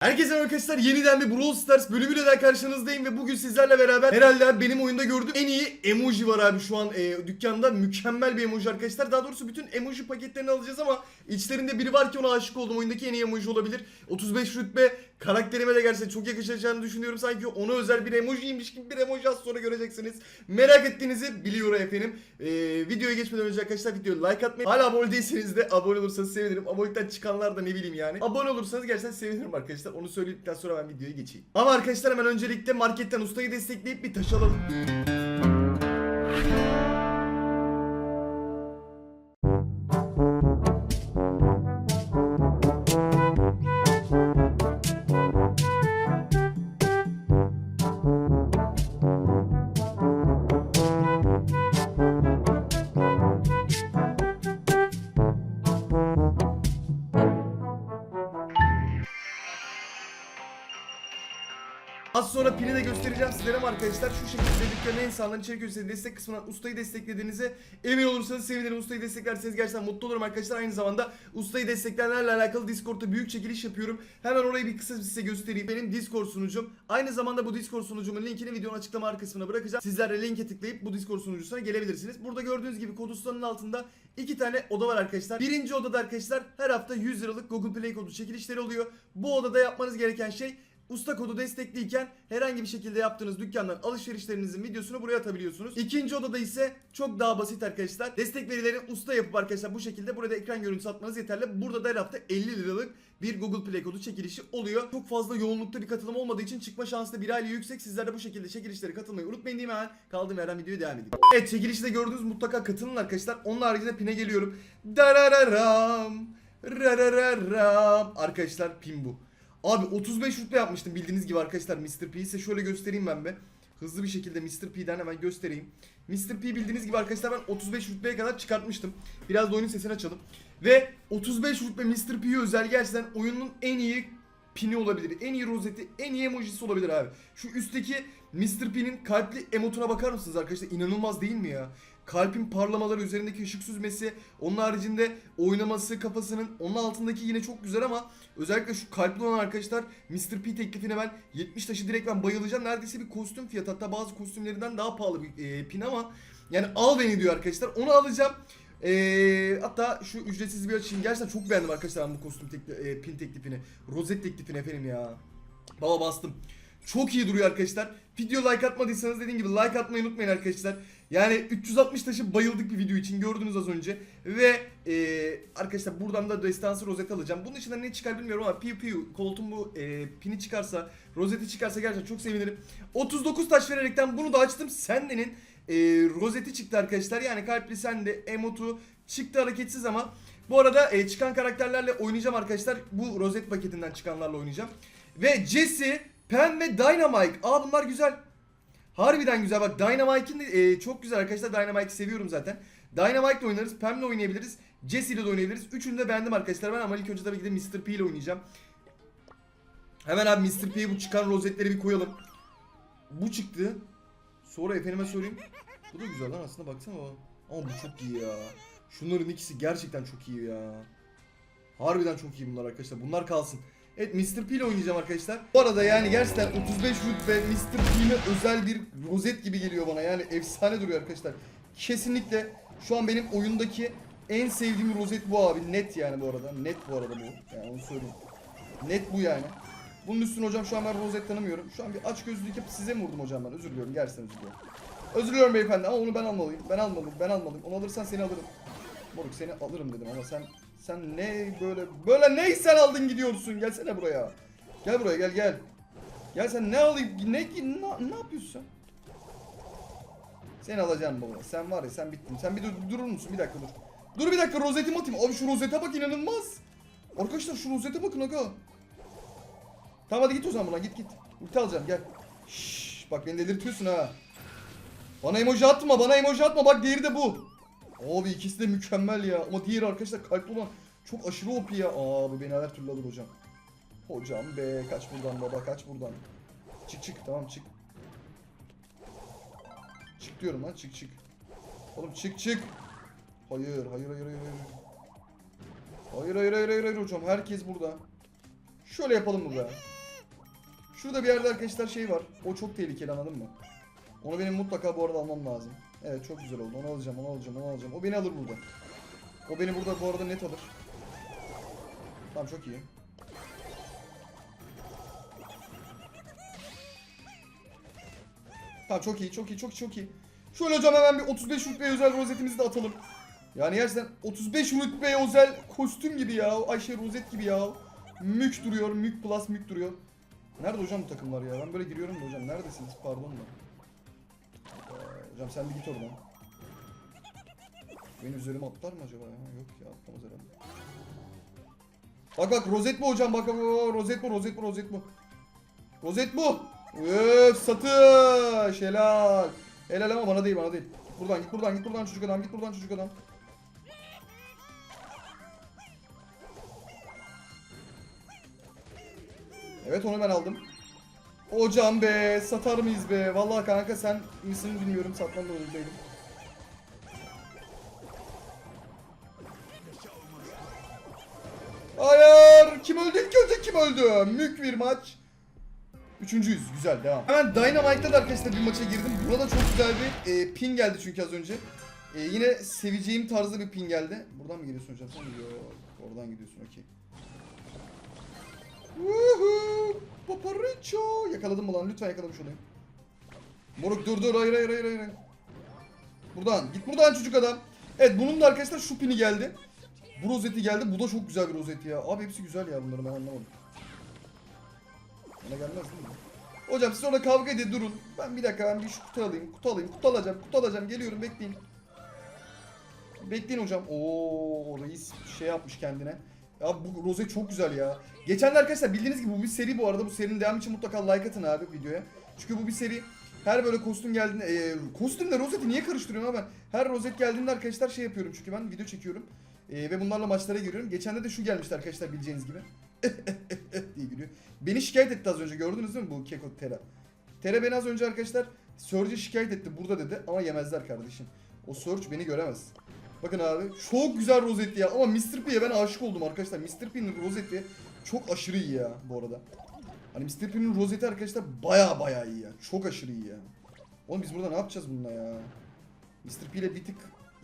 Herkese arkadaşlar. Yeniden bir Brawl Stars bölümüyle daha karşınızdayım ve bugün sizlerle beraber herhalde benim oyunda gördüğüm en iyi emoji var abi şu an e, dükkanda. Mükemmel bir emoji arkadaşlar. Daha doğrusu bütün emoji paketlerini alacağız ama içlerinde biri var ki ona aşık oldum. Oyundaki en iyi emoji olabilir. 35 rütbe karakterime de gerçekten çok yakışacağını düşünüyorum. Sanki ona özel bir emojiymiş gibi bir emoji az sonra göreceksiniz. Merak ettiğinizi biliyorum efendim. E, videoya geçmeden önce arkadaşlar videoya like atmayı hala abone değilseniz de abone olursanız sevinirim. Abonelikten çıkanlar da ne bileyim yani. Abone olursanız gerçekten sevinirim arkadaşlar onu söyledikten sonra ben videoya geçeyim. Ama arkadaşlar hemen öncelikle marketten ustayı destekleyip bir taş alalım Sonra pini de göstereceğim sizlere arkadaşlar şu şekilde dükkanın en sağlam içerik gösteri destek kısmından ustayı desteklediğinize emin olursanız sevinirim. Ustayı desteklerseniz gerçekten mutlu olurum arkadaşlar. Aynı zamanda ustayı destekleyenlerle alakalı Discord'da büyük çekiliş yapıyorum. Hemen orayı bir kısa size göstereyim. Benim Discord sunucum. Aynı zamanda bu Discord sunucumun linkini videonun açıklama kısmına bırakacağım. Sizler de linke tıklayıp bu Discord sunucusuna gelebilirsiniz. Burada gördüğünüz gibi kod ustanın altında iki tane oda var arkadaşlar. Birinci odada arkadaşlar her hafta 100 liralık Google Play kodu çekilişleri oluyor. Bu odada yapmanız gereken şey Usta kodu destekliyken herhangi bir şekilde yaptığınız dükkandan alışverişlerinizin videosunu buraya atabiliyorsunuz. İkinci odada ise çok daha basit arkadaşlar. Destek verilerini usta yapıp arkadaşlar bu şekilde burada ekran görüntüsü atmanız yeterli. Burada da her hafta 50 liralık bir Google Play kodu çekilişi oluyor. Çok fazla yoğunlukta bir katılım olmadığı için çıkma şansı da bir aile yüksek. Sizler de bu şekilde çekilişlere katılmayı unutmayın diyeyim hemen. Kaldığım yerden videoya devam edeyim. Evet çekilişte gördüğünüz mutlaka katılın arkadaşlar. Onun haricinde pine geliyorum. Darararam. Rarararam. Arkadaşlar pin bu. Abi 35 rütbe yapmıştım bildiğiniz gibi arkadaşlar Mr. P'yi size şöyle göstereyim ben be. Hızlı bir şekilde Mr. P'den hemen göstereyim. Mr. P bildiğiniz gibi arkadaşlar ben 35 rütbeye kadar çıkartmıştım. Biraz da oyunun sesini açalım. Ve 35 rütbe Mr. P'yi özel gerçekten oyunun en iyi pini olabilir. En iyi rozeti, en iyi emojisi olabilir abi. Şu üstteki Mr. P'nin kalpli emotuna bakar mısınız arkadaşlar? İnanılmaz değil mi ya? Kalpin parlamaları, üzerindeki ışık süzmesi, onun haricinde oynaması kafasının, onun altındaki yine çok güzel ama özellikle şu kalpli olan arkadaşlar Mr. P teklifine ben 70 taşı direkt ben bayılacağım. Neredeyse bir kostüm fiyatı hatta bazı kostümlerinden daha pahalı bir e, pin ama yani al beni diyor arkadaşlar. Onu alacağım. Ee, hatta şu ücretsiz bir açayım. Gerçekten çok beğendim arkadaşlar bu kostüm tekli, e, pin teklifini. Rozet teklifini efendim ya. Baba bastım. Çok iyi duruyor arkadaşlar. Video like atmadıysanız dediğim gibi like atmayı unutmayın arkadaşlar. Yani 360 taşı bayıldık bir video için gördünüz az önce. Ve e, arkadaşlar buradan da destansı rozet alacağım. Bunun içinden ne çıkar bilmiyorum ama piu piu koltuğun bu e, pini çıkarsa, rozeti çıkarsa gerçekten çok sevinirim. 39 taş vererekten bunu da açtım. Sende'nin e, rozeti çıktı arkadaşlar. Yani kalpli sende emotu çıktı hareketsiz ama bu arada e, çıkan karakterlerle oynayacağım arkadaşlar. Bu rozet paketinden çıkanlarla oynayacağım. Ve Jesse, Pen ve Dynamite. Aa bunlar güzel. Harbiden güzel. Bak Dynamite'in e, çok güzel arkadaşlar. Dynamite'i seviyorum zaten. Dynamite'le oynarız. Pam'le oynayabiliriz. Jesse ile de oynayabiliriz. Üçünü de beğendim arkadaşlar. Ben ama ilk önce tabii ki de Mr. P ile oynayacağım. Hemen abi Mr. P'ye bu çıkan rozetleri bir koyalım. Bu çıktı. Sonra efendime söyleyeyim. Bu da güzel lan aslında baksana. Ama bu çok iyi ya. Şunların ikisi gerçekten çok iyi ya. Harbiden çok iyi bunlar arkadaşlar. Bunlar kalsın. Evet Mr. P ile oynayacağım arkadaşlar. Bu arada yani gerçekten 35 rütbe Mr. P'ne özel bir rozet gibi geliyor bana. Yani efsane duruyor arkadaşlar. Kesinlikle şu an benim oyundaki en sevdiğim rozet bu abi. Net yani bu arada. Net bu arada bu. Yani onu söyleyeyim. Net bu yani. Bunun üstüne hocam şu an ben rozet tanımıyorum. Şu an bir aç gözlülük yapıp size mi vurdum hocam ben? Özür diliyorum. Gerçekten özür diliyorum. Özür diliyorum beyefendi ama onu ben almalıyım. Ben almalıyım. Ben almalıyım. Onu alırsan seni alırım. Moruk seni alırım dedim ama sen sen ne böyle böyle ne sen aldın gidiyorsun gelsene buraya. Gel buraya gel gel. Gel sen ne alayım ne ne, ne yapıyorsun sen? Seni alacağım baba. Sen var ya sen bittin. Sen bir dur, durur musun? Bir dakika dur. Dur bir dakika rozetimi atayım. Abi şu rozete bak inanılmaz. Arkadaşlar şu rozete bakın aga. Tamam hadi git o zaman buna git git. Ulti alacağım gel. Şşş bak beni delirtiyorsun ha. Bana emoji atma bana emoji atma bak diğeri de bu. Abi ikisi de mükemmel ya. Ama diğeri arkadaşlar kalpli olan çok aşırı OP ya. Abi beni her türlü alır hocam. Hocam be kaç buradan baba kaç buradan. Çık çık tamam çık. Çık diyorum lan çık çık. Oğlum çık çık. Hayır hayır hayır hayır hayır. Hayır hayır hayır hayır, hayır hocam herkes burada. Şöyle yapalım be? Şurada bir yerde arkadaşlar şey var. O çok tehlikeli anladın mı? Onu benim mutlaka bu arada almam lazım. Evet çok güzel oldu. Onu alacağım, onu alacağım, onu alacağım. O beni alır burada. O beni burada bu arada net alır. Tamam çok iyi. Tamam çok iyi, çok iyi, çok çok iyi. Şöyle hocam hemen bir 35 rütbeye özel rozetimizi de atalım. Yani gerçekten 35 rütbeye özel kostüm gibi ya. Ayşe rozet gibi ya. Mük duruyor, mük plus mük duruyor. Nerede hocam bu takımlar ya? Ben böyle giriyorum da hocam. Neredesiniz? Pardon da. Hocam sen bir git oradan. Benim üzerime atlar mı acaba ya? Yok ya atlamaz herhalde. Bak bak rozet bu hocam bak bak rozet bu rozet bu rozet bu. Rozet bu. Öf satış helal. Helal ama bana değil bana değil. Buradan git buradan git buradan çocuk adam git buradan çocuk adam. Evet onu ben aldım. Hocam be satar mıyız be? Vallahi kanka sen misin bilmiyorum satmam da öyle değilim. Hayır! Kim öldü? İlk önce kim öldü? Mük bir maç. Üçüncüyüz. Güzel devam. Hemen Dynamite'da da arkadaşlar bir maça girdim. Burada çok güzel bir e, ping geldi çünkü az önce. E, yine seveceğim tarzda bir ping geldi. Buradan mı geliyorsun hocam? Sen Yok. Oradan gidiyorsun okey. Paparucho! Yakaladım mı? Lütfen yakalamış olayım. Moruk dur dur hayır hayır hayır hayır. Buradan git buradan çocuk adam. Evet bunun da arkadaşlar şu pini geldi. Bu rozeti geldi. Bu da çok güzel bir rozeti ya. Abi hepsi güzel ya bunları ben anlamadım. Bana gelmez değil mi? Hocam siz orada kavga edin durun. Ben bir dakika ben bir şu kutu alayım. Kutu alayım. Kutu alacağım. Kutu alacağım. Geliyorum bekleyin. Bekleyin hocam. Oo reis şey yapmış kendine. Ya bu rozet çok güzel ya. Geçen arkadaşlar bildiğiniz gibi bu bir seri bu arada. Bu serinin devamı için mutlaka like atın abi videoya. Çünkü bu bir seri. Her böyle kostüm geldiğinde, e, kostümle rozeti niye karıştırıyorum abi ben? Her rozet geldiğinde arkadaşlar şey yapıyorum çünkü ben video çekiyorum. E, ve bunlarla maçlara giriyorum. Geçen de de şu gelmişti arkadaşlar bileceğiniz gibi. diye gülüyor. Beni şikayet etti az önce gördünüz değil mi bu Keko Tera? Tera beni az önce arkadaşlar Surge'e şikayet etti burada dedi ama yemezler kardeşim. O Surge beni göremez. Bakın abi çok güzel rozeti ya ama Mr. P'ye ben aşık oldum arkadaşlar. Mr. P'nin rozeti çok aşırı iyi ya bu arada. Hani Mr. P'nin rozeti arkadaşlar baya baya iyi ya. Çok aşırı iyi ya. Oğlum biz burada ne yapacağız bununla ya? Mr. P ile bir tık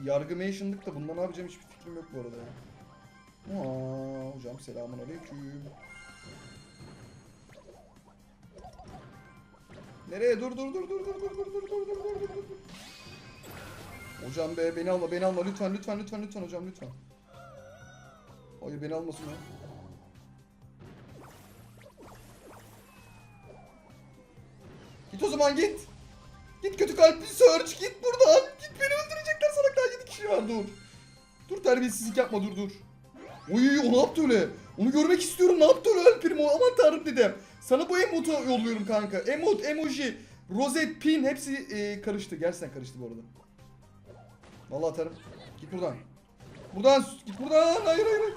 yargımation'lık da bunda ne yapacağım hiçbir fikrim yok bu arada ya. Aa, hocam selamun aleyküm. Nereye? Dur dur dur dur dur dur dur dur dur dur dur dur. Hocam be beni alma beni alma lütfen lütfen lütfen lütfen hocam lütfen. Hayır beni almasın ya. Git o zaman git. Git kötü kalpli Surge git buradan. Git beni öldürecekler salak daha 7 kişi var dur. Dur terbiyesizlik yapma dur dur. Oy o ne yaptı öyle? Onu görmek istiyorum ne yaptı öyle El Primo aman tanrım dedim. Sana bu emotu yolluyorum kanka. Emot, emoji, rozet, pin hepsi e, karıştı. Gerçekten karıştı bu arada. Vallahi atarım. Git buradan. Buradan git buradan. Hayır hayır hayır.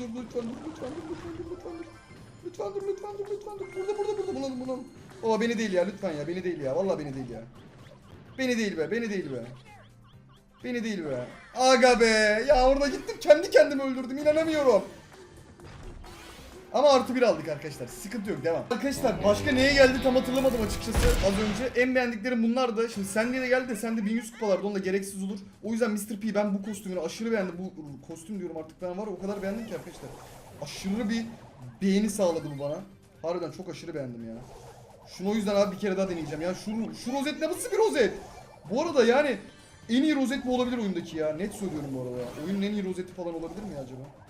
Dur lütfen dur lütfen dur lütfen dur lütfen dur. Lütfen dur lütfen dur lütfen dur. Burada burada burada bunalım bunalım. Baba beni değil ya lütfen ya beni değil ya. Vallahi beni değil ya. Beni değil be beni değil be. Beni değil be. Aga be. Ya orada gittim kendi kendimi öldürdüm. inanamıyorum. Ama artı bir aldık arkadaşlar. Sıkıntı yok. Devam. Arkadaşlar başka neye geldi tam hatırlamadım açıkçası az önce. En beğendiklerim bunlardı. Şimdi sen de geldi de sen de 1100 kupalarda. Onda gereksiz olur. O yüzden Mr. P ben bu kostümünü aşırı beğendim. Bu kostüm diyorum artık ben var. O kadar beğendim ki arkadaşlar. Aşırı bir beğeni sağladı bu bana. Harbiden çok aşırı beğendim ya. Şunu o yüzden abi bir kere daha deneyeceğim. Ya şu, şu rozet ne nasıl bir rozet? Bu arada yani en iyi rozet bu olabilir oyundaki ya. Net söylüyorum bu arada ya. Oyunun en iyi rozeti falan olabilir mi acaba?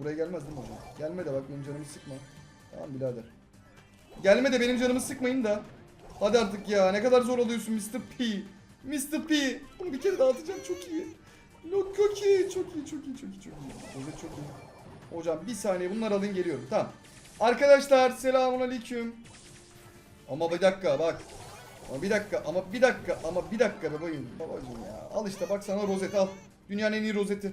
Buraya gelmez değil mi hocam? Gelme de bak benim canımı sıkma. Tamam birader. Gelme de benim canımı sıkmayın da. Hadi artık ya ne kadar zor oluyorsun Mr. P. Mr. P. Bunu bir kere daha atacağım çok iyi. Yok çok iyi çok iyi çok iyi çok iyi çok iyi. Rozet çok iyi. Hocam bir saniye bunları alayım geliyorum. Tamam. Arkadaşlar selamun aleyküm. Ama bir dakika bak. Ama bir dakika ama bir dakika ama bir dakika bebeğim. Babacım ya. Al işte bak sana rozet al. Dünyanın en iyi rozeti.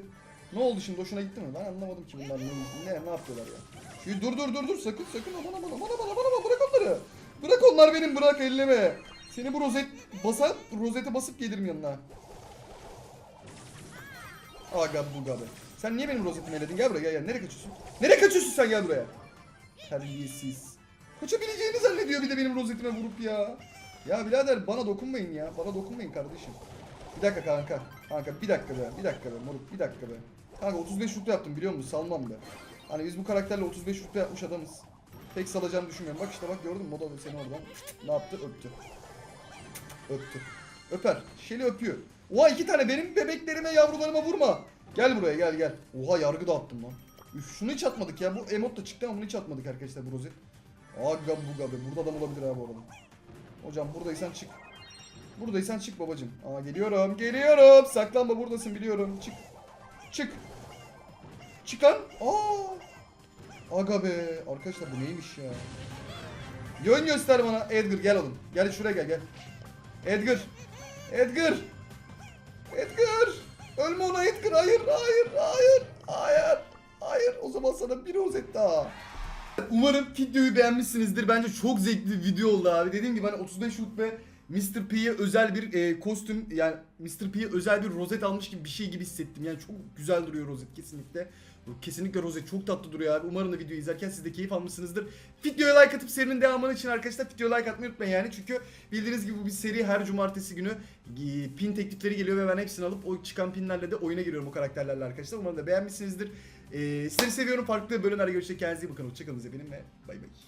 Ne oldu şimdi hoşuna gitti mi? Ben anlamadım ki bunlar ne, ne, ne yapıyorlar ya. Şu dur dur dur dur sakın sakın bana bana bana bana bana bana bırak onları. Bırak onlar benim bırak elleme. Seni bu rozet basar rozete basıp gelirim yanına. Aga buga be. Sen niye benim rozetimi elledin? Gel buraya gel gel. Nereye kaçıyorsun? Nereye kaçıyorsun sen gel buraya? Terbiyesiz. Kaçabileceğini zannediyor bir de benim rozetime vurup ya. Ya birader bana dokunmayın ya. Bana dokunmayın kardeşim. Bir dakika kanka. Kanka bir dakika be. Bir dakika be moruk. Bir dakika be. Kanka 35 rütbe yaptım biliyor musun? Salmam be. Hani biz bu karakterle 35 rütbe yapmış adamız. Pek salacağını düşünmüyorum. Bak işte bak gördün mü? Moda seni oradan. Ne yaptı? Öptü. Öptü. Öper. Şeli öpüyor. Oha iki tane benim bebeklerime yavrularıma vurma. Gel buraya gel gel. Oha yargı dağıttım lan. Üf şunu hiç atmadık ya. Bu emot da çıktı ama bunu hiç atmadık arkadaşlar bu rozet. Aga buga be. Burada adam olabilir abi orada. Hocam buradaysan çık. Buradaysan çık babacım. Aa geliyorum. Geliyorum. Saklanma buradasın biliyorum. Çık. Çık. Çıkan. Aa. Aga be. Arkadaşlar bu neymiş ya? Yön göster bana. Edgar gel oğlum. Gel şuraya gel gel. Edgar. Edgar. Edgar. Ölme ona Edgar. Hayır, hayır, hayır, hayır. Hayır. O zaman sana bir rozet daha. Umarım videoyu beğenmişsinizdir. Bence çok zevkli bir video oldu abi. Dediğim gibi hani 35 rütbe Mr. P'ye özel bir e, kostüm yani Mr. P'ye özel bir rozet almış gibi bir şey gibi hissettim. Yani çok güzel duruyor rozet kesinlikle. Kesinlikle rozet çok tatlı duruyor abi. Umarım da videoyu izlerken siz de keyif almışsınızdır. Videoya like atıp serinin devamını için arkadaşlar videoya like atmayı unutmayın yani. Çünkü bildiğiniz gibi bu bir seri her cumartesi günü e, pin teklifleri geliyor ve ben hepsini alıp o çıkan pinlerle de oyuna giriyorum o karakterlerle arkadaşlar. Umarım da beğenmişsinizdir. E, sizleri seviyorum. Farklı bölümlerde görüşecek. Kendinize iyi bakın. Hoşçakalın efendim ve bay bay.